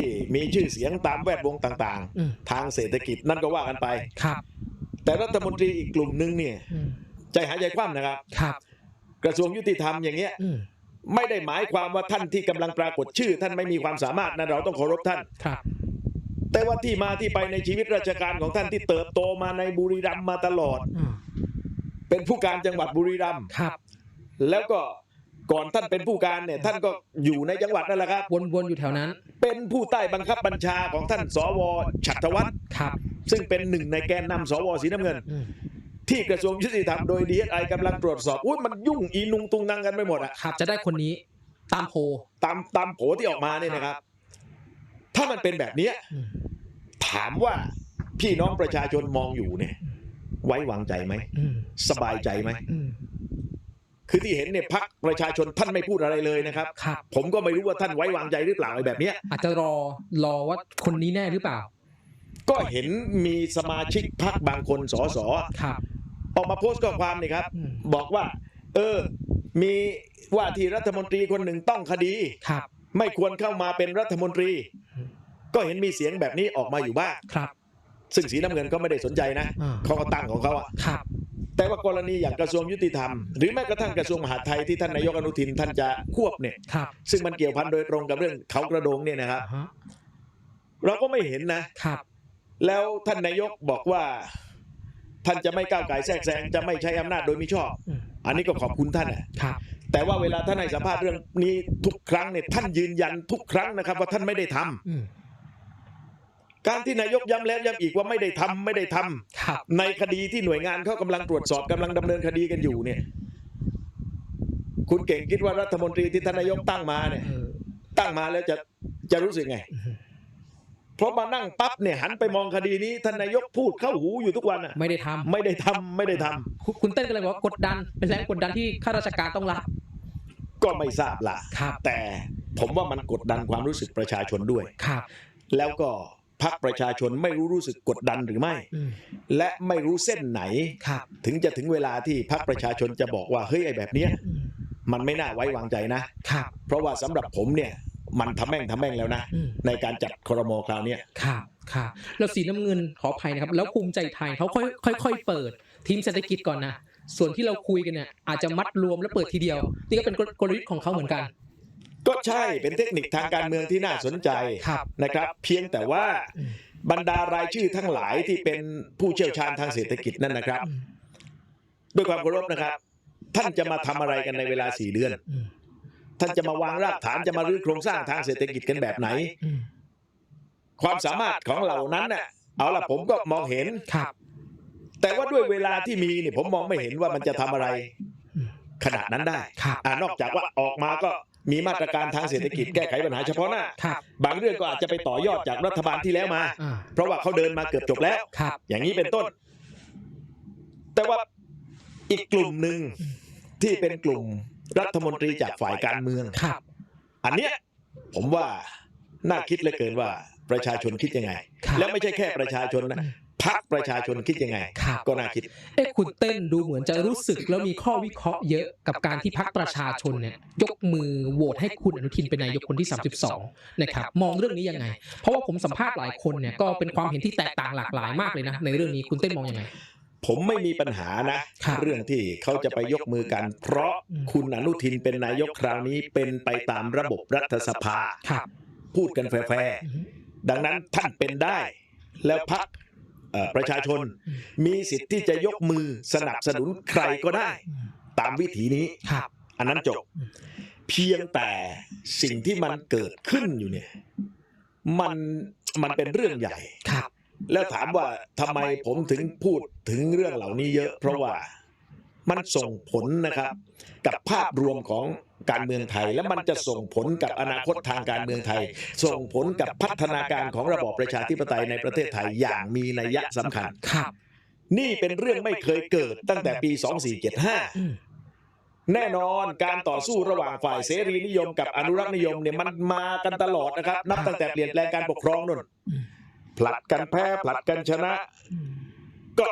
ที่มีชื่อเสียงตามแวดวงต่างอืมๆทางเศรษฐกิจนั่นก็ว่ากันไปครับ แต่รัฐมนตรีอีกกลุ่มหนึ่งเนี่ยอืมใจหายใจคว่ำนะครับครับ กระทรวงยุติธรรมอย่างเงี้ยอืมไม่ได้หมายความว่าท่านที่กำลังปรากฏชื่อ ท่านไม่มีความสามารถนะเราต้องเคารพท่านครับ แต่ว่าที่มาที่ไปในชีวิตราชการของท่านที่เติบโตมาในบุรีรัมย์มาตลอดอืมเป็นผู้การจังหวัดบุรีรัมย์ครับ แล้วก็ ก่อนท่านเป็นผู้การเนี่ยท่านก็อยู่ในจังหวัดนั่นแหละครับวนๆอยู่แถวนั้น เป็นผู้ใต้บังคับบัญชาของท่านสวฉัตรวัฒน์ครับ ซึ่งเป็นหนึ่งในแกนนำสวสีน้ำเงินอืมที่กระทรวงยุติธรรมโดยดีเอสไอกำลังตรวจสอบอุ้ยมันยุ่งอีนุงตุงนังกันไปหมดอะครับจะได้คนนี้ตามโพลตามตามโผที่ออกมาเนี่ยนะครับ ถ้ามันเป็นแบบเนี้ยอืมถามว่าพี่น้องประชาชนมองอยู่เนี่ย ไว้วางใจไหมอืมสบายใจไหมอืม คือที่เห็นเนี่ยพักประชาชนท่านไม่พูดอะไรเลยนะครับ ครับ ผมก็ไม่รู้ว่าท่านไว้วางใจหรือเปล่าไอ้แบบเนี้ย อาจจะรอรอว่าคนนี้แน่หรือเปล่า ก็เห็นมีสมาชิกพักบางคนสสครับ ออกมาโพสต์ข้อความนี่ครับ อืม บอกว่า เออ มีว่าที่รัฐมนตรีคนหนึ่งต้องคดี ครับ ไม่ควรเข้ามาเป็นรัฐมนตรีอืมก็เห็นมีเสียงแบบนี้ออกมาอยู่บ้าง ครับ ซึ่งสีน้ำเงินก็ไม่ได้สนใจนะอ่า เขาก็ตั้งของเขาอะครับ แต่ว่ากรณีอย่างกระทรวงยุติธรรม หรือแม้กระทั่งกระทรวงมหาดไทยที่ท่านนายกอนุทินท่านจะควบเนี่ย ครับซึ่งมันเกี่ยวพันโดยตรงกับเรื่องเขากระโดงเนี่ยนะครับอ่าฮะเราก็ไม่เห็นนะ ครับ แล้วท่านนายกบอกว่า ท่านจะไม่ก้าวไก่แทรกแซงจะไม่ใช้อำนาจโดยมิชอบ อืมอันนี้ก็ขอบคุณท่านนะครับ แต่ว่าเวลาท่านให้สัมภาษณ์เรื่องนี้ทุกครั้งเนี่ยท่านยืนยันทุกครั้งนะครับ ว่าท่านไม่ได้ทำอืม การที่นายกย้ำแล้วย้ำอีกว่าไม่ได้ทำไม่ได้ทำครับในคดีที่หน่วยงานเขากำลังตรวจสอบกำลังดำเนินคดีกันอยู่เนี่ย คุณเก่งคิดว่ารัฐมนตรีที่ท่านนายกตั้งมาเนี่ยเออตั้งมาแล้วจะจะรู้สึกไงอืมเพราะมานั่งปั๊บเนี่ยหันไปมองคดีนี้ท่านนายกพูดเข้าหูอยู่ทุกวันอะไม่ได้ทำไม่ได้ทำไม่ได้ทำคุณคุณเต้นก็เลยบอกว่ากดดันเป็นแรงกดดันที่ข้าราชการต้องรับก็ไม่ทราบล่ะครับแต่ผมว่ามันกดดันความรู้สึกประชาชนด้วยครับ แล้วก็ พรรคประชาชนไม่รู้รู้สึกกดดันหรือไม่อืมและไม่รู้เส้นไหนครับถึงจะถึงเวลาที่พรรคประชาชนจะบอกว่าเฮ้ยไอ้แบบเนี้ยอืมมันไม่น่าไว้วางใจนะครับเพราะว่าสำหรับผมเนี่ยมันทำแม่งทำแม่งแล้วนะอืมในการจัดครมคราวเนี้ยครับครับแล้วสีน้ำเงินขออภัยนะครับ แล้วภูมิใจไทยเขาค่อยค่อยๆเปิด ทีมเศรษฐกิจก่อนนะ ส่วนที่เราคุยกันเนี่ยอาจจะมัดรวมแล้วเปิดทีเดียว นี่ก็เป็นกลยุทธ์ของเขาเหมือนกัน ก็ใช่เป็นเทคนิคทางการเมืองที่น่าสนใจครับนะครับ เพียงแต่ว่าอืมบรรดารายชื่อทั้งหลายที่เป็นผู้เชี่ยวชาญทางเศรษฐกิจนั่นนะครับอืมด้วยความเคารพนะครับ ท่านจะมาทำอะไรกันในเวลาสี่เดือนอืมท่านจะมาวางรากฐานจะมารื้อโครงสร้างทางเศรษฐกิจกันแบบไหนอืมความสามารถของเหล่านั้นน่ะเอาล่ะผมก็มองเห็นครับ แต่ว่าด้วยเวลาที่มีเนี่ยผมมองไม่เห็นว่ามันจะทำอะไรอืมขนาดนั้นได้ครับอ่านอกจากว่าออกมาก็ มีมาตรการทางเศรษฐกิจแก้ไขปัญหาเฉพาะหน้าครับบางเรื่องก็อาจจะไปต่อยอดจากรัฐบาลที่แล้วมาอ่าเพราะว่าเขาเดินมาเกือบจบแล้วครับอย่างนี้เป็นต้น แต่ว่าอีกกลุ่มหนึ่งที่เป็นกลุ่มรัฐมนตรีจากฝ่ายการเมืองครับอันเนี้ยผมว่าน่าคิดเหลือเกินว่าประชาชนคิดยังไงครับแล้วไม่ใช่แค่ประชาชนนะ พรรคประชาชนคิดยังไง ครับ ก็น่าคิด เอ๊ะคุณเต้นดูเหมือนจะรู้สึกแล้วมีข้อวิเคราะห์เยอะกับการที่พักประชาชนเนี่ยยกมือโหวตให้คุณอนุทินเป็นนายกคนที่ 32 นะครับ มองเรื่องนี้ยังไง เพราะว่าผมสัมภาษณ์หลายคนเนี่ยก็เป็นความเห็นที่แตกต่างหลากหลายมากเลยนะในเรื่องนี้คุณเต้นมองยังไง ผมไม่มีปัญหานะ ครับเรื่องที่เขาจะไปยกมือกัน เพราะอืม คุณอนุทินเป็นนายกคราวนี้เป็นไปตามระบบรัฐสภา ครับพูดกันแฟร์อืมๆดังนั้นท่านเป็นได้ แล้วพรรคเอ่อ ประชาชนอืมมีสิทธิ์ที่จะยกมือสนับสนุนใครก็ได้อืมตามวิถีนี้ครับอันนั้นจบอืมเพียงแต่สิ่งที่มันเกิดขึ้นอยู่เนี่ย มันมันเป็นเรื่องใหญ่ครับ แล้วถามว่าทำไมผมถึงพูดถึงเรื่องเหล่านี้เยอะ เพราะว่า มันส่งผลนะครับ กับภาพรวมของการเมืองไทย และมันจะส่งผลกับอนาคตทางการเมืองไทย ส่งผลกับพัฒนาการของระบอบประชาธิปไตยในประเทศไทยอย่างมีนัยสำคัญครับ นี่เป็นเรื่องไม่เคยเกิดตั้งแต่ปี 2475อืมแน่นอนการต่อสู้ระหว่างฝ่ายเสรีนิยมกับอนุรักษ์นิยมเนี่ยมันมากันตลอดนะครับ นับตั้งแต่เปลี่ยนแปลงการปกครองนู่นอืมผลัดกันแพ้ผลัดกันชนะอืมก็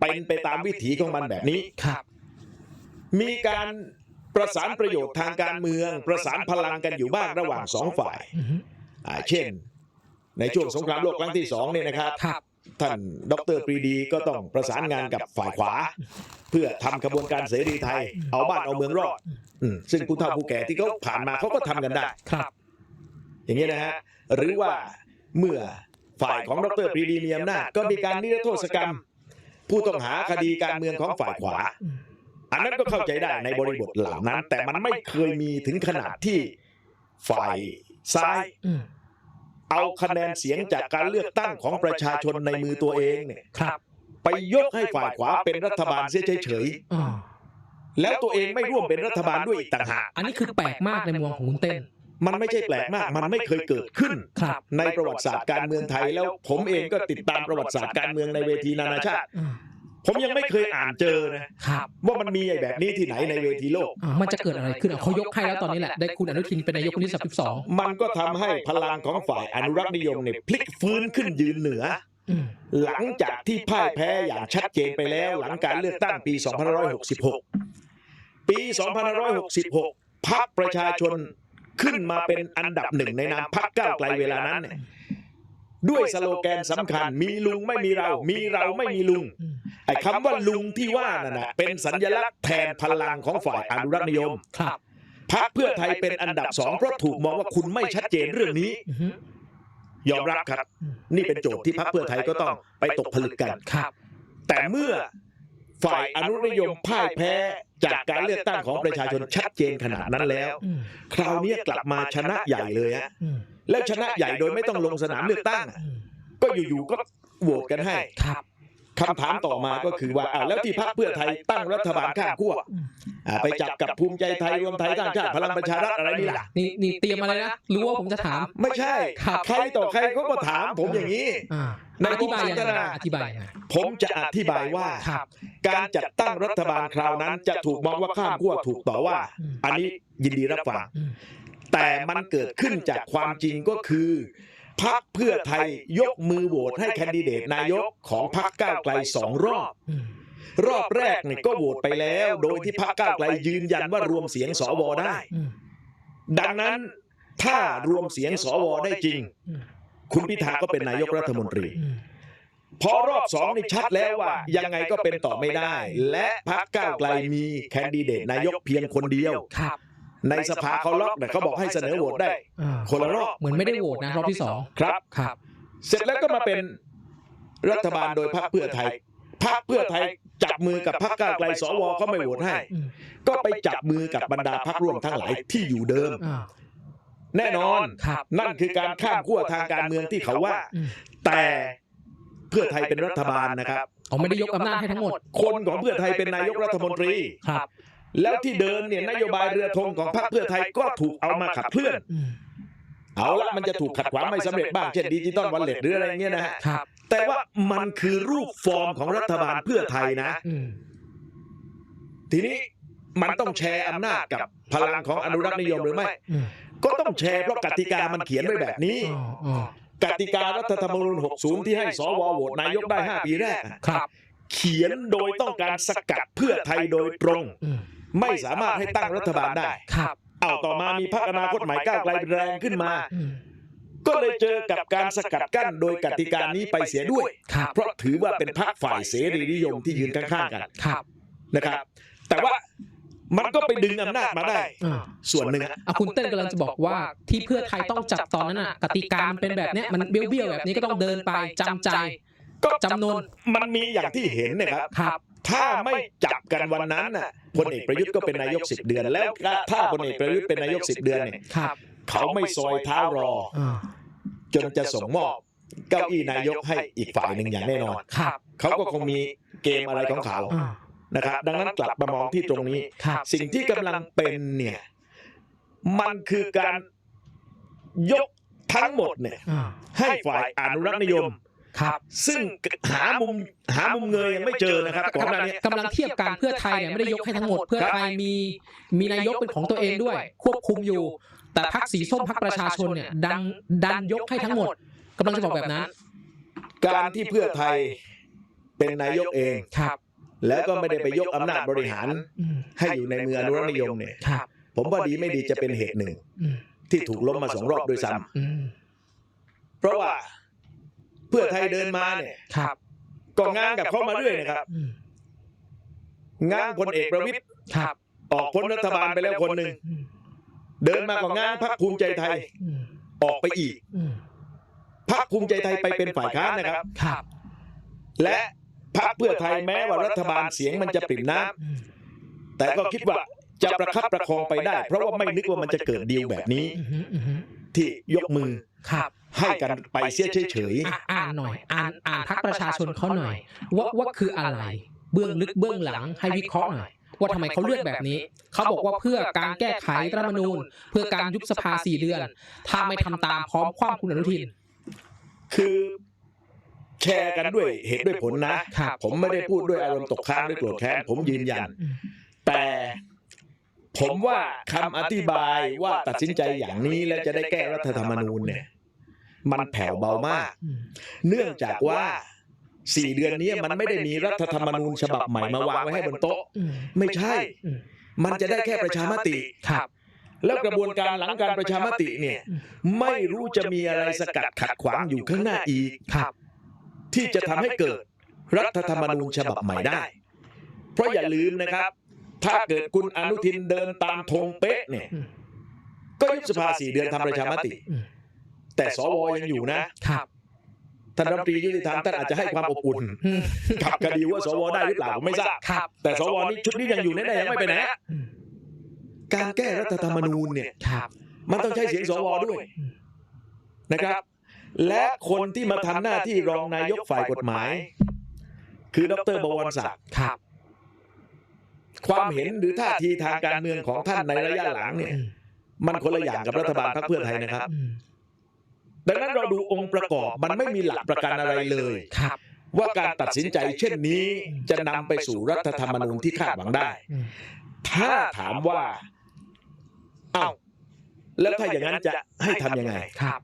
เป็นไปตามวิถีของมันแบบนี้ครับ มีการประสานประโยชน์ทางการเมือง ประสานพลังกันอยู่บ้างระหว่างสองฝ่ายอืมอ่าเช่น ในช่วงสงครามโลกครั้งที่สองเนี่ยนะครับครับท่านดรปรีดีก็ต้องประสานงานกับฝ่ายขวา เพื่อทำกระบวนการเสรีไทย เอาบ้านเอาเมืองรอดอืมซึ่งผู้เฒ่าผู้แก่ที่เขาผ่านมาเขาก็ทำกันได้ครับ อย่างนี้นะฮะหรือว่าเมื่อฝ่ายของดรปรีดีมีอำนาจก็มีการนิรโทษกรรม ผู้ต้องหาคดีการเมืองของฝ่ายขวาอืมอันนั้นก็เข้าใจได้ในบริบทเหล่านั้น แต่มันไม่เคยมีถึงขนาดที่ฝ่ายซ้ายอืมเอาคะแนนเสียงจากการเลือกตั้งของประชาชนในมือตัวเองเนี่ยครับไปยกให้ฝ่ายขวาเป็นรัฐบาลเสียเฉยอ่าๆแล้วตัวเองไม่ร่วมเป็นรัฐบาลด้วยอีกต่างหาก อันนี้คือแปลกมากในมุมมองของคุณเต้น มันไม่ใช่แปลกมาก มันไม่เคยเกิดขึ้นครับในประวัติศาสตร์การเมืองไทยแล้ว ผมเองก็ติดตามประวัติศาสตร์การเมืองในเวทีนานาชาติอ่าผมยังไม่เคยอ่านเจอนะครับว่ามันมีไอ้แบบนี้ที่ไหนในเวทีโลกอ่ามันจะเกิดอะไรขึ้นอะเขายกให้แล้วตอนนี้แหละได้คุณอนุทินเป็นนายกคนที่สามสิบสองมันก็ทำให้พลังของฝ่ายอนุรักษ์นิยมเนี่ยพลิกฟื้นขึ้นยืนเหนืออืมหลังจากที่พ่ายแพ้อย่างชัดเจนไปแล้ว หลังการเลือกตั้งปี 2566 ปี 2566 พรรคประชาชน ขึ้นมาเป็นอันดับหนึ่งในนามพรรคก้าวไกลเวลานั้นเนี่ยด้วยสโลแกนสำคัญ มีลุงไม่มีเรา มีเราไม่มีลุงอืมไอ้คำว่าลุงที่ว่านั่นนะเป็นสัญลักษณ์แทนพลังของฝ่ายอนุรักษ์นิยมครับพรรคเพื่อไทยเป็นอันดับสองเพราะถูกมองว่าคุณไม่ชัดเจนเรื่องนี้อือฮึยอมรับครับอืมนี่เป็นโจทย์ที่พรรคเพื่อไทยก็ต้องไปตกผลึกกันครับ แต่เมื่อ ฝ่ายอนุรักษ์นิยมพ่ายแพ้จากการเลือกตั้งของประชาชนชัดเจนขนาดนั้นแล้วอืมคราวนี้กลับมาชนะใหญ่เลยฮะอืมแล้วชนะใหญ่โดยไม่ต้องลงสนามเลือกตั้งอะอืมก็อยู่ๆก็โหวตกันให้ครับ คำถามต่อมาก็คือว่าอ้าวแล้วที่พรรคเพื่อไทยตั้งรัฐบาลข้ามขั้วอืมอ่าไปจับกับภูมิใจไทยรวมไทยสร้างชาติพลังประชารัฐอะไรนี่ล่ะนี่นี่เตรียมอะไรนะ รู้ว่าผมจะถาม ไม่ใช่ครับใครต่อใครเขาก็ถามผมอย่างนี้อ่าในอธิบายยังวงสนทไงนาอธิบายยังไงผมจะอธิบายว่าครับการจัดตั้งรัฐบาลคราวนั้น จะถูกมองว่าข้ามขั้วถูกต่อว่าอืมอันนี้ยินดีรับฟังอืมแต่มันเกิดขึ้นจากความจริงก็คือ พรรคเพื่อไทยยกมือโหวตให้แคนดิเดตนายกของพรรคก้าวไกลสองรอบอืมรอบแรกเนี่ยก็โหวตไปแล้ว โดยที่พรรคก้าวไกลยืนยันว่ารวมเสียงสวได้อืมดังนั้นถ้ารวมเสียงสวได้จริงอืมคุณพิธาก็เป็นนายกรัฐมนตรีอืมพอรอบสองนี่ชัดแล้วว่า ยังไงก็เป็นต่อไม่ได้ และพรรคก้าวไกลมีแคนดิเดตนายกเพียงคนเดียวครับ ในสภาเขาล็อกเนี่ยเขาบอกให้เสนอโหวตได้อ่าคนละรอบเหมือนไม่ได้โหวตนะรอบที่สองครับ ครับ เสร็จแล้วก็มาเป็นรัฐบาลโดยพรรคเพื่อไทยพรรคเพื่อไทยจับมือกับพรรคก้าวไกลสวเขาไม่โหวตให้อืมก็ไปจับมือกับบรรดาพรรคร่วมทั้งหลายที่อยู่เดิมอ่าแน่นอนครับนั่นคือการข้ามขั้วทางการเมืองที่เขาว่าอืมแต่เพื่อไทยเป็นรัฐบาลนะครับเขาไม่ได้ยกอำนาจให้ทั้งหมด คนของเพื่อไทยเป็นนายกรัฐมนตรีครับ แล้วที่เดินเนี่ยนโยบายเรือธงของพรรคเพื่อไทยก็ถูกเอามาขับเคลื่อนอืมเอาละมันจะถูกขัดขวางไม่สำเร็จบ้างเช่นดิจิตอลวันเล็ตหรืออะไรเงี้ยนะฮะครับแต่ว่ามันคือรูปฟอร์มของรัฐบาลเพื่อไทยนะอืมทีนี้มันต้องแชร์อำนาจกับพลังของอนุรักษ์นิยมหรือไม่อืมก็ต้องแชร์เพราะกติกามันเขียนไว้แบบนี้อ๋ออ๋อกติการัฐธรรมนูญ 60 ที่ให้สวโหวตนายกได้ 5 ปีแรกอะครับเขียนโดยต้องการสกัดเพื่อไทยโดยตรงอืม ไม่สามารถให้ตั้งรัฐบาลได้ ครับ เอาต่อมามีพรรคอนาคตใหม่ก้าวไกลแรงขึ้นมา อืมก็เลยเจอกับการสกัดกั้นโดยกติกานี้ไปเสียด้วย ครับเพราะถือว่าเป็นพรรคฝ่ายเสรีนิยมที่ยืนข้างๆกันครับนะครับ แต่ว่ามันก็ไปดึงอำนาจมาได้ อ่า ส่วนหนึ่งอะอะคุณเต้นกำลังจะบอกว่าที่เพื่อไทยต้องจับตอนนั้นอะกติกามันเป็นแบบเนี้ยมันเบี้ยวๆแบบนี้ก็ต้องเดินไปจำใจ ก็จำนวน มันมีอย่างที่เห็นนะครับ ครับ ถ้าไม่จับกันวันนั้นน่ะพลเอกประยุทธ์ก็เป็นนายกสิบเดือน แล้วถ้าพลเอกประยุทธ์เป็นนายกสิบเดือนเนี่ยครับ เขาไม่ซอยเท้ารอ อ่าจนจะส่งมอบเก้าอี้นายกให้อีกฝ่ายหนึ่งอย่างแน่นอน ครับ เขาก็คงมีเกมอะไรของเขาอ่านะครับ ดังนั้นกลับมามองที่ตรงนี้ ครับ สิ่งที่กำลังเป็นเนี่ย มันคือการยกทั้งหมดเนี่ย อ่า ให้ฝ่ายอนุรักษ์นิยม ครับ ซึ่งหามุมหามุมเงยยังไม่เจอนะครับก่อนหน้านี้กำลังเทียบกันเพื่อไทยเนี่ยไม่ได้ยกให้ทั้งหมดเพื่อไทยมีมีนายกเป็นของตัวเองด้วย ควบคุมอยู่ แต่พรรคสีส้มพรรคประชาชนเนี่ยดันดันยกให้ทั้งหมดกำลังจะบอกแบบนั้น การที่เพื่อไทยเป็นนายกเองครับ แล้วก็ไม่ได้ไปยกอำนาจบริหารอืมให้อยู่ในมืออนุรักษ์นิยมเนี่ยครับผมว่าดีไม่ดีจะเป็นเหตุหนึ่งอืมที่ถูกล้มมาสองรอบด้วยซ้อืมราะว่า เพื่อไทยเดินมาเนี่ยครับก็ง้างกับเขามาเรื่อยนะครับอืมง้างพลเอกประวิตยครับ ออกพ้นรัฐบาลไปแล้วคนหนึ่งอืมเดินมาก็ง้างพรรคภูมิใจไทยอืมออกไปอีกอืมพรรคภูมิใจไทยไปเป็นฝ่ายค้านนะครับครับ และพรรคเพื่อไทยแม้ว่ารัฐบาลเสียงมันจะปริ่มน้ำอืมแต่ก็คิดว่าจะประคับประคองไปได้ เพราะว่าไม่นึกว่ามันจะเกิดดีลแบบนี้อืมอืมอืมที่ยกมือ ครับให้กันไปเสียเฉยอะอ่านหน่อย อ่านอ่านพักประชาชนเขาหน่อย ว่าว่าคืออะไร เบื้องลึกเบื้องหลังให้วิเคราะห์หน่อย ว่าทำไมเขาเลือกแบบนี้ เขาบอกว่าเพื่อการแก้ไขรัฐธรรมนูญ เพื่อการยุบสภาสี่เดือน ถ้าไม่ทำตามพร้อมคว่ำคุณอนุทินๆคือแชร์กันด้วยเหตุด้วยผลนะ ครับ ผมไม่ได้พูดด้วยอารมณ์ตกค้างหรือโกรธแค้นผมยืนยัน อืมแต่ ผมว่าคำอธิบายว่าตัดสินใจอย่างนี้แล้วจะได้แก้รัฐธรรมนูญเนี่ย มันแผ่วเบามากอืมเนื่องจากว่าสี่เดือนนี้มันไม่ได้มีรัฐธรรมนูญฉบับใหม่มาวางไว้ให้บนโต๊ะอืมไม่ใช่อืมมันจะได้แค่ประชามติครับ แล้วกระบวนการหลังการประชามติเนี่ย ไม่รู้จะมีอะไรสกัดขัดขวางอยู่ข้างหน้าอีกครับ ที่จะทำให้เกิดรัฐธรรมนูญฉบับใหม่ได้ เพราะอย่าลืมนะครับ ถ้าเกิดคุณอนุทินเดินตามธงเป๊ะเนี่ยอืมก็ยุบสภาสี่เดือนทำประชามติ อืมแต่สวยังอยู่นะครับ ท่านรัฐมนตรียุติธรรมท่านอาจจะให้ความอบอุ่นอืมกับคดีว่าสวได้หรือเปล่าผมไม่ทราบครับ แต่สวนี้ชุดนี้ยังอยู่แน่ๆยังไม่ไปไหนอืมการแก้รัฐธรรมนูญเนี่ย ครับ มันต้องใช้เสียงสวด้วยนะครับ และคนที่มาทำหน้าที่รองนายกฝ่ายกฎหมาย คือดรบวรศักดิ์ครับ ความเห็นหรือท่าทีทางการเมืองของท่านในระยะหลังเนี่ยอืมมันคนละอย่างกับรัฐบาลพรรคเพื่อไทยนะครับอืมดังนั้นเราดูองค์ประกอบมันไม่มีหลักประกันอะไรเลยครับ ว่าการตัดสินใจเช่นนี้จะนำไปสู่รัฐธรรมนูญที่คาดหวังได้อืมถ้าถามว่าอ้าวแล้วถ้าอย่างนั้นจะให้ทำยังไงครับ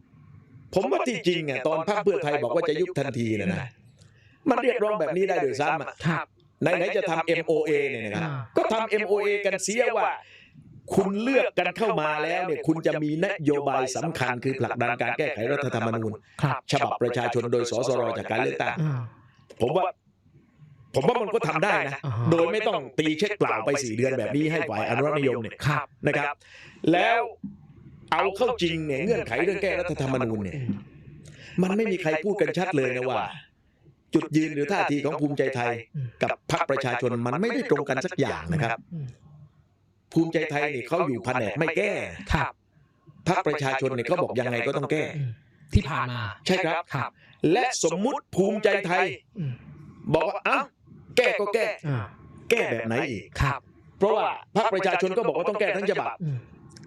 ผมว่าที่จริงอะตอนพรรคเพื่อไทยบอกว่าจะยุบทันทีเนยนะมันเรียกร้องแบบนี้ได้โดวยซ้ำอะครับ ไหนๆจะทำ MOA เนี่ยนะครับอ่าก็ทำ MOA กันเสียว่า คุณเลือกกันเข้ามาแล้วเนี่ยคุณจะมีนโยบายสำคัญคือผลักดันการแก้ไขรัฐธรรมนูญครับฉบับประชาชนโดยสสรจากการเลือกตั้งอ่าผมว่าผมว่ามันก็ทำได้นะอ่าฮะโดยไม่ต้องตีเช็คเปล่าไปสี่เดือนแบบนี้ให้ฝ่ายอนุรักษ์นิยมเนี่ยครับนะครับ แล้วเอาเข้าจริงเนี่ยเงื่อนไขเรื่องแก้รัฐธรรมนูญเนี่ยอืมมันไม่มีใครพูดกันชัดเลยนะว่า จุดยืนหรือท่าทีของภูมิใจไทยอืมกับพรรคประชาชนมันไม่ได้ตรงกันสักอย่างนะครับอืมภูมิใจไทยนี่เขาอยู่แผนกไม่แก้ครับพรรคประชาชนเนี่ยเขาบอกยังไงก็ต้องแก้อืมที่ผ่านมา ใช่ครับครับและสมมุติภูมิใจไทยอืมบอกว่าอ้าวแก้ก็แก้อ่าแก้แบบไหนอีกครับ เพราะว่าพรรคประชาชนก็บอกว่าต้องแก้ทั้งฉบับอืม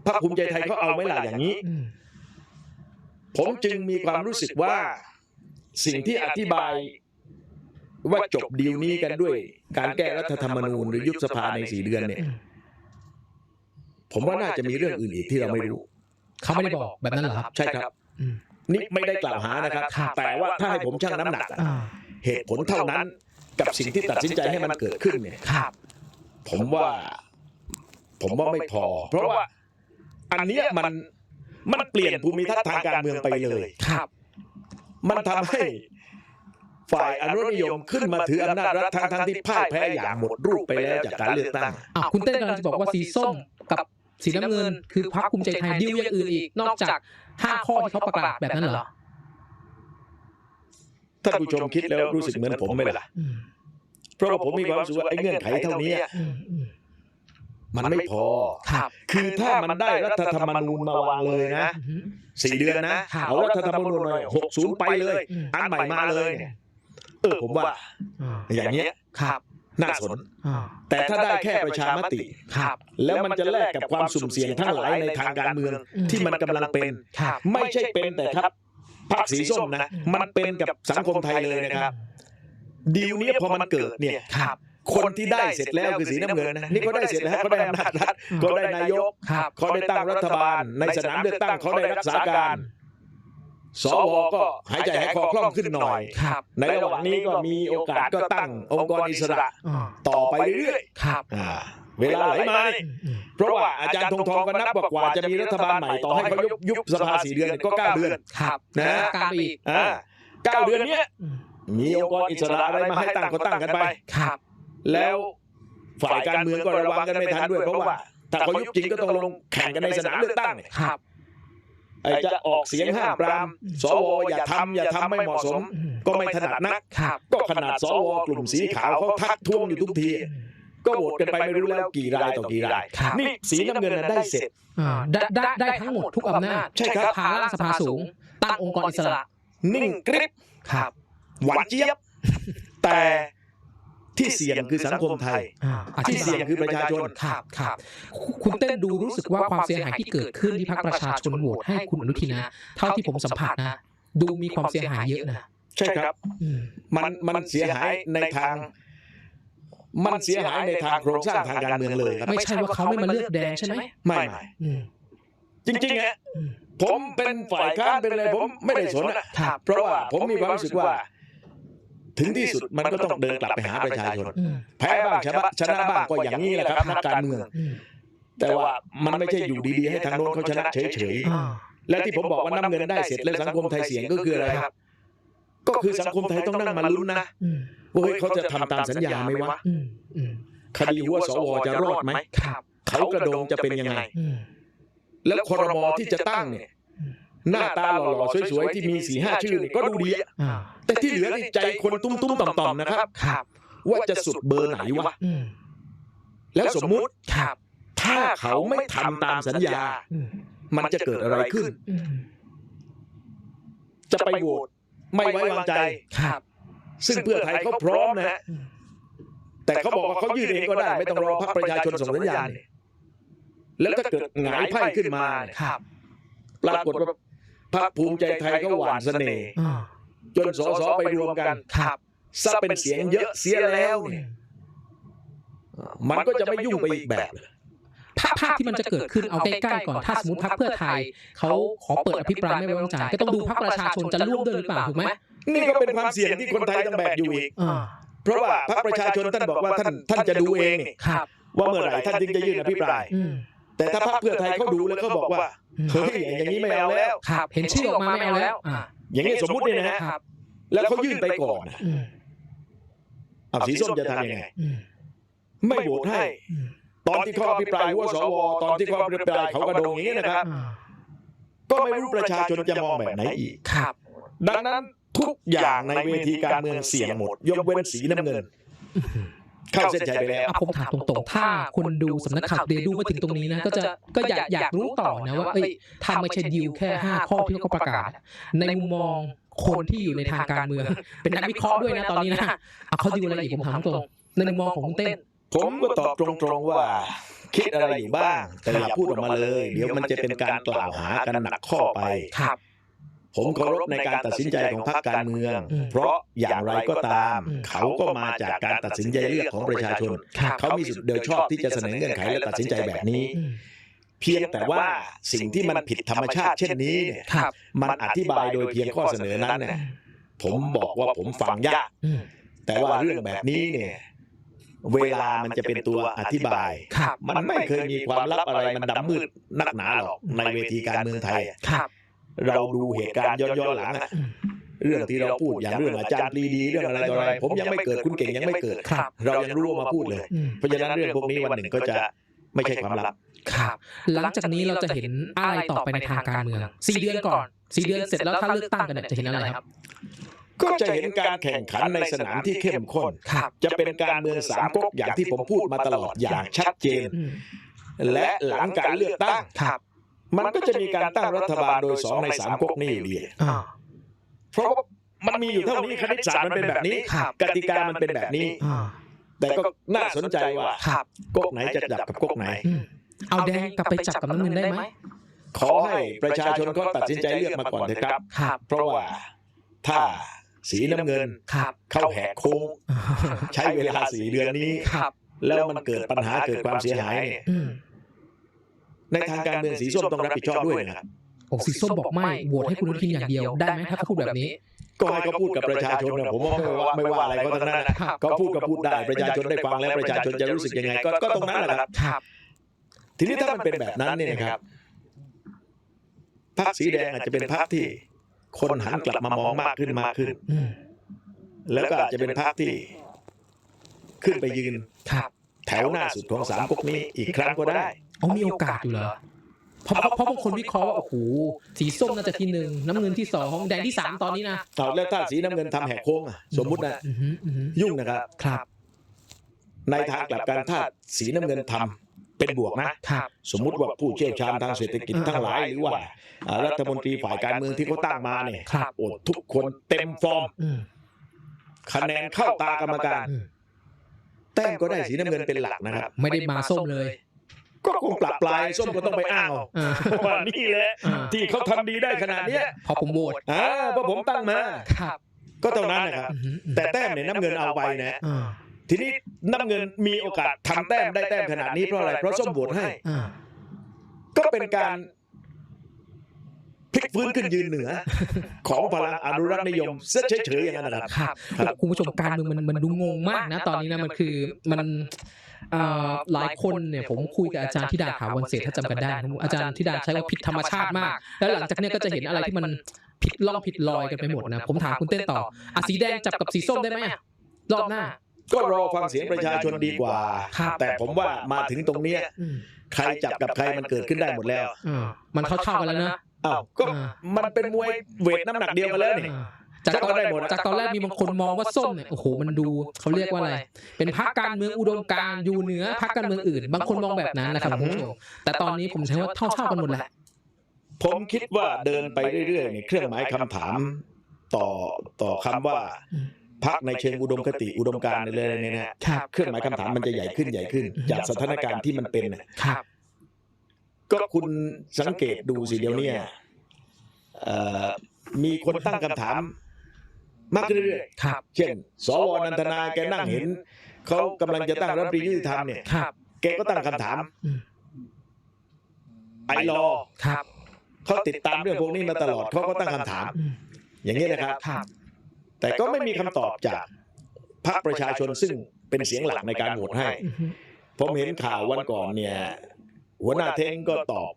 พรรคภูมิใจไทยเขาเอาไหม่ล่ะอย่างนี้อืมผมจึงมีความรู้สึกว่าสิ่งที่อธิบาย ว่าจบดีลนี้กันด้วย การแก้รัฐธรรมนูญหรือยุบสภาในสี่เดือนเนี่ยอืมผมว่าน่าจะมีเรื่องอื่นอีกที่เราไม่รู้ เขาไม่ได้บอกแบบนั้นเหรอครับ ใช่ครับอืมนี่ไม่ได้กล่าวหานะครับครับ แต่ว่าถ้าให้ผมชั่งน้ำหนักอะอ่าเหตุผลเท่านั้น กับสิ่งที่ตัดสินใจให้มันเกิดขึ้นเนี่ยครับผมว่า ผมว่าไม่พอ เพราะว่าอันเนี้ยมันมันเปลี่ยนภูมิทัศน์ทางการเมืองไปเลยครับ มันทำให้ ฝ่ายอนุรักษ์นิยมขึ้นมาถืออำนาจรัฐทั้งทั้งๆที่พ่ายแพ้อย่างหมดรูปไปแล้วจากการเลือกตั้ง อะคุณเต้นกำลังจะบอกว่าสีส้มกับสีน้ำเงิน คือพรรคภูมิใจไทยดิวอย่างอื่นอีก นอกจากห้าข้อที่เขาประกาศแบบนั้นเหรอท่านผู้ชมคิดแล้วรู้สึกเหมือนผมไหมล่ะ อืมเพราะว่าผมมีความรู้สึกว่าไอ้เงื่อนไขเท่านี้อืมอืมมันไม่พอ ครับ คือถ้ามันได้รัฐธรรมนูญมาวางเลยนะ อืม สี่เดือนนะครับเอารัฐธรรมนูญหน่อยหกศูนย์ไปเลย อืม อันใหม่มาเลยเนี่ย เออผมว่าอ่า อย่างเงี้ยครับน่าสนอ่าแต่ถ้าได้แค่ประชามติครับแล้วมันจะแลกกับความสุ่มเสี่ยงทั้งหลายในทางการเมืองอืมที่มันกำลังเป็นครับไม่ใช่เป็นแต่ครับพรรคสีส้มนะ มันเป็นกับสังคมไทยเลยนะครับ ดีลเนี้ยพอมันเกิดเนี่ยครับคนที่ได้เสร็จแล้วคือสีน้ำเงินนะนี่ก็ได้เสร็จแล้วเขาได้อำนาจรัฐอืมเขาได้นายกครับเขาได้ตั้งรัฐบาล ในสนามเลือกตั้งเขาได้รักษาการ สวก็หายใจหายคอคล่องขึ้นหน่อย ครับ ในระหว่างนี้ก็มีโอกาสก็ตั้งองค์กรอิสระอ่าต่อไปเรื่อยครับ ๆอ่าเวลาไหลมานี่อืมอืมเพราะว่าอาจารย์ธงทองก็นับว่ากว่าจะมีรัฐบาลใหม่ต่อให้เขายุบยุบสภาสี่เดือนก็เก้าเดือน ครับนะการไปอีกอ่าเก้าเดือนเนี้ยอืมมีองค์กรอิสระอะไรมาให้ตั้งก็ตั้งกันไป ครับ แล้วฝ่ายการเมืองก็ระวังกันไม่ทันด้วยเพราะว่าถ้าเขายุบจริงก็ต้องลงแข่งกันในสนามเลือกตั้งเนี่ยครับ ไอ้จะออกเสียงห้ามปรามสวอย่าทำอย่าทำไม่เหมาะสมอืมก็ไม่ถนัดนักครับก็ขนาดสวกลุ่มสีขาวเขาทักท้วงอยู่ทุกที ก็โหวตกันไปไม่รู้แล้วกี่รายต่อกี่รายครับนี่สีน้ำเงินน่ะได้เสร็จอ่าได้ได้ได้ทั้งหมดทุกอำนาจใช่ครับสภาล่างสภาสูงตั้งองค์กรอิสระ นิ่งกริบครับหวานเจี๊ยบแต่ ที่เสี่ยงคือสังคมไทย อ่าที่เสี่ยงคือประชาชน ครับครับคุณเต้นดูรู้สึกว่าความเสียหายที่เกิดขึ้นที่พรรคประชาชนโหวตให้คุณอนุทินนะเท่าที่ผมสัมผัสนะดูมีความเสียหายเยอะนะใช่ครับ อืม มันมันเสียหายในทาง มันเสียหายในทางโครงสร้างทางการเมืองเลยครับ ไม่ใช่ว่าเขาไม่มาเลือกแดงใช่ไหม ไม่ไม่ อืม จริงๆฮะอืม ผมเป็นฝ่ายค้านเป็นอะไรผมไม่ได้สนอะครับ เพราะว่าผมมีความรู้สึกว่า ถึงที่สุดมันก็ต้องเดินกลับไปหาประชาชนอืมแพ้บ้างชนะชนะบ้างก็อย่างนี้แหละครับนักการเมืองอืมแต่ว่ามันไม่ใช่อยู่ดีๆให้ทางโน้นเขาชนะเฉยอ่าๆและที่ผมบอกว่าน้ำเงินได้เสร็จแล้วสังคมไทยเสียงก็คืออะไรครับก็คือสังคมไทยต้องนั่งมาลุ้นนะอืมว่าเฮ้ยเขาจะทำตามสัญญาไหมวะอืมอืมคดีหัวสวจะรอดไหมครับเขากระโดงจะเป็นยังไงอืมแล้วครมที่จะตั้งเนี่ย หน้าตาหล่อๆสวยๆที่มีสี่ห้าชื่อนี่ก็ดูดีอะอ่าแต่ที่เหลือนี่ใจคนตุ้มๆต่อมๆนะครับ ครับว่าจะสุดเบอร์ไหนวะอืมแล้วสมมุติครับถ้าเขาไม่ทำตามสัญญา อืมมันจะเกิดอะไรขึ้น อืมจะไปโหวตไม่ไว้วางใจ ครับซึ่งเพื่อไทยเขาพร้อมนะฮะอืมแต่เขาบอกว่าเขายื่นเองก็ได้ ไม่ต้องรอพรรคประชาชนส่งสัญญาณเนี่ยแล้วถ้าเกิดหงายไพ่ขึ้นมาเนี่ยครับปรากฏว่า พรรคภูมิใจไทยก็หวานเสน่ห์อ่าจนสสไปรวมกันครับ ซะเป็นเสียงเยอะเสียแล้วเนี่ยมันก็จะไม่ยุ่งไปอีกแบบเลยภาพภาพที่มันจะเกิดขึ้นเอาใกล้ๆก่อน ถ้าสมมติพรรคเพื่อไทยเขาขอเปิดอภิปรายไม่ไว้วางใจก็ต้องดูพรรคประชาชนจะร่วมด้วยหรือเปล่าถูกไหมนี่ก็เป็นความเสี่ยงที่คนไทยต้องแบกอยู่อีก อ่าเพราะว่าพรรคประชาชนท่านบอกว่าท่านท่านจะดูเองนี่ครับ ว่าเมื่อไหร่ท่านจึงจะยื่นอภิปราย อืม แต่ถ้าพรรคเพื่อไทยเขาดูแล้วเขาบอกว่าเฮ้ยอย่างนี้ไม่เอาแล้ว ครับ เห็นชื่อออกมาไม่เอาแล้วอ่าอย่างนี้สมมุติเนี่ยนะฮะครับ แล้วเขายื่นไปก่อนนะอืมเอาสีส้มจะทำยังไงอืมไม่โหวตให้ อืมตอนที่เขาอภิปรายหัวสวตอนที่เขาอภิปรายเขากระโดงอย่างนี้นะครับ อ่าก็ไม่รู้ประชาชนจะมองแบบไหนอีก ครับ ดังนั้นทุกอย่างในเวทีการเมืองเสี่ยงหมดยกเว้นสีน้ำเงิน เข้าเส้นชัยไปแล้ว อะผมถามตรงๆ ถ้าคนดูสำนักข่าวเดดูมาถึงตรงนี้นะ ก็จะก็อยากอยากรู้ต่อนะว่าเอ้ยถ้าไม่ใช่ดีลแค่ 5 ข้อที่เขาประกาศ ในมุมมองคนที่อยู่ในทางการเมือง เป็นนักวิเคราะห์ด้วยนะตอนนี้นะเอาเขาดีลอะไรอีกผมถามตรงในมุมมองของคุณเต้น ผมก็ตอบตรงๆว่า คิดอะไรอยู่บ้าง แต่อย่าพูดออกมาเลย เดี๋ยวมันจะเป็นการกล่าวหากันหนักข้อไป ครับ ผมเคารพในการตัดสินใจของพรรคการเมืองอืมเพราะอย่างไรก็ตามอืมเขาก็มาจากการตัดสินใจเลือกของประชาชนครับเขามีสิทธิ์โดยชอบที่จะเสนอเงื่อนไขและตัดสินใจแบบนี้อืมเพียงแต่ว่าสิ่งที่มันผิดธรรมชาติเช่นนี้เนี่ยครับมันอธิบายโดยเพียงข้อเสนอนั้นเนี่ยผมบอกว่าผมฟังยากอืมแต่ว่าเรื่องแบบนี้เนี่ยเวลามันจะเป็นตัวอธิบายครับมันไม่เคยมีความลับอะไรมันดำมืดนักหนาหรอกในเวทีการเมืองไทยอะครับ เราดูเหตุการณ์ย้อนๆหลังอะอืมเรื่องที่เราพูดอย่างเรื่องอาจารย์ปรีดีเรื่องอะไรต่ออะไร ผมยังไม่เกิดคุณเก่งยังไม่เกิดครับ เรายังรู้ว่ามาพูดเลยอืมเพราะฉะนั้นเรื่องพวกนี้วันหนึ่งก็จะไม่ใช่ความลับ ครับ หลังจากนี้เราจะเห็นอะไรต่อไปในทางการเมืองสี่เดือนก่อนสี่เดือนเสร็จแล้วถ้าเลือกตั้งกันเนี่ยจะเห็นอะไรครับ ก็จะเห็นการแข่งขันในสนามที่เข้มข้นครับจะเป็นการเมืองสามก๊กอย่างที่ผมพูดมาตลอดอย่างชัดเจนอืมและหลังการเลือกตั้งครับ มันก็จะมีการตั้งรัฐบาลโดยสองในสามก๊กนี่อยู่ดีอ่าเพราะว่ามันมีอยู่เท่านี้คณิตศาสตร์มันเป็นแบบนี้ ครับ กติกามันเป็นแบบนี้ อ่าแต่ก็น่าสนใจว่าครับ ก๊กไหนจะจับกับก๊กไหน อืมเอาแดงกลับไปจับกับน้ำเงินได้ไหมขอให้ประชาชนเขาตัดสินใจเลือกมาก่อนเถอะครับ ครับ เพราะว่าถ้าสีน้ำเงินครับ เข้าแหกโค้งใช้เวลาสี่เดือนนี้ ครับ แล้วมันเกิดปัญหาเกิดความเสียหายเนี่ยอืม ในทางการเมืองสีส้มต้องรับผิดชอบด้วยนะครับโอ้สีส้มบอกไม่โหวตให้คุณอนุทินอย่างเดียวได้ไหมถ้าเขาพูดแบบนี้ ก็ให้เขาพูดกับประชาชนนะผมว่าไม่ว่าไม่ว่าอะไรเขาทั้งนั้นนะครับเขาพูดก็พูดได้ประชาชนได้ฟังแล้วประชาชนจะรู้สึกยังไง ก็ก็ตรงนั้นแหละครับครับ ทีนี้ถ้ามันเป็นแบบนั้นเนี่ยนะครับพรรคสีแดงอาจจะเป็นพรรคที่คนหันกลับมามองมากขึ้นมากขึ้นอืมแล้วก็อาจจะเป็นพรรคที่ ขึ้นไปยืนครับแถวหน้าสุดของสามก๊กนี้อีกครั้งก็ได้ เอามีโอกาสอยู่เหรอเพราะเพราะเพราะบางคนวิเคราะห์ว่าโอ้โหสีส้มน่าจะที่หนึ่งน้ำเงินที่สองแดงที่สามตอนนี้นะเอาแล้วถ้าสีน้ำเงินทำแหกโค้งอะสมมุตินะอือหืออือหือยุ่งนะครับครับ ในทางกลับกันถ้าสีน้ำเงินทำเป็นบวกนะครับสมมุติว่าผู้เชี่ยวชาญทางเศรษฐกิจทั้งหลายหรือว่าอ่ารัฐมนตรีฝ่ายการเมืองที่เขาตั้งมาเนี่ยครับโอ้ทุกคนเต็มฟอร์มอืมคะแนนเข้าตากรรมการอืมแต้มก็ได้สีน้ำเงินเป็นหลักนะครับ ไม่ได้มาส้มเลย ก็คงปรับปลายส้มก็ต้องไปอ้างเอาอ่าว่านี่แหละอ่า ที่เขาทำดีได้ขนาดเนี้ยพอผมโหวตอ่าเพราะผมตั้งมา ครับก็เท่านั้นนะครับ อือหืออือหือแต่แต้มเนี่ยน้ำเงินเอาไปนะ อ่าทีนี้น้ำเงินมีโอกาสทำแต้มได้แต้มขนาดนี้เพราะอะไร เพราะส้มโหวตให้ อ่าก็เป็นการพลิกฟื้นขึ้นยืนเหนือ ของพลังอนุรักษ์นิยมเสียเฉยๆอย่างนั้นนะครับ ครับครับ คุณผู้ชมการเมืองมันมันดูงงมากนะ ตอนนี้นะมันคือมันเอ่อ หลายคนเนี่ยผมคุยกับอาจารย์ธิดาถาวรเศรษฐ์ถ้าจำกันได้ อาจารย์ธิดาใช้ว่าผิดธรรมชาติมาก แล้วหลังจากเนี้ยก็จะเห็นอะไรที่มันผิดล่องผิดลอยกันไปหมดนะผมถามคุณเต้นต่ออะสีแดงจับกับสีส้มได้ไหมอะรอบหน้าก็รอฟังเสียงประชาชนดีกว่าครับแต่ผมว่ามาถึงตรงเนี้ยอืมใครจับกับใครมันเกิดขึ้นได้หมดแล้วอ่ามันเท่าๆกันแล้วนะอ้าวก็อ่ามันเป็นมวยเวทน้ำหนักเดียวกันแล้วนี่อ่า จากตอนได้หมดอะจากตอนแรกมีบางคนมองว่าส้มเนี่ยโอ้โหมันดูเขาเรียกว่าอะไร เป็นพรรคการเมืองอุดมการณ์อยู่เหนือพรรคการเมืองอื่น บางคนมองแบบนั้นนะครับคุณผู้ชมแต่ตอนนี้ผมใช้ว่าเท่าๆกันหมดแหละผมคิดว่าเดินไปเรื่อยๆเนี่ยเครื่องหมายคำถามต่อต่อคำว่าอืมพักในเชิงอุดมคติอุดมการณ์อะไรเนี่ยนะครับเครื่องหมายคำถามมันจะใหญ่ขึ้นใหญ่ขึ้น จากสถานการณ์ที่มันเป็นน่ะครับ ก็คุณสังเกตดูสิเดี๋ยวเนี้เอ่อมีคนตั้งคำถาม มากขึ้นเรื่อยครับๆเช่นสวนันทนาแกนั่งเห็นเขากำลังจะตั้งรัฐมนตรียุติธรรมเนี่ยครับแกก็ตั้งคำถามอืมไอรอครับเขาติดตามเรื่องพวกนี้มาตลอดเขาก็ตั้งคำถาม อืมอย่างนี้นะครับ ครับ แต่ก็ไม่มีคำตอบจากพรรคประชาชนซึ่งเป็นเสียงหลักในการโหวตให้ อือฮึผมเห็นข่าววันก่อนเนี่ย หัวหน้าเท้งก็ตอบ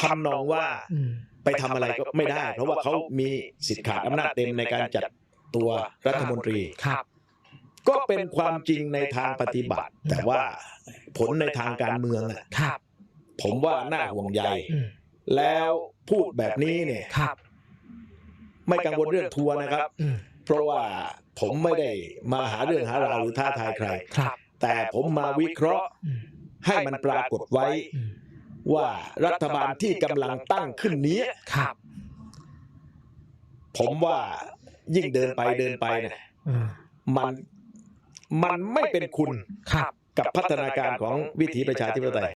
ทำนองว่าอืมไปทำอะไรก็ไม่ได้ เพราะว่าเขามีสิทธิ์ขาดอำนาจเต็มในการจัด ตัวรัฐมนตรีครับ ก็เป็นความจริงในทางปฏิบัติ แต่ว่าผลในทางการเมืองอะครับ ผมว่าน่าห่วงใยอืมแล้วพูดแบบนี้เนี่ยครับ ไม่กังวลเรื่องทัวร์นะครับอืมเพราะว่าผมไม่ได้มาหาเรื่องหาราวหรือท้าทายใครครับ แต่ผมมาวิเคราะห์อืมให้มันปรากฏไว้อืมว่ารัฐบาลที่กำลังตั้งขึ้นนี้ครับ ผมว่า ยิ่งเดินไปเดินไปเนี่ยอืมมันมันไม่เป็นคุณครับกับพัฒนาการของวิถีประชาธิปไตย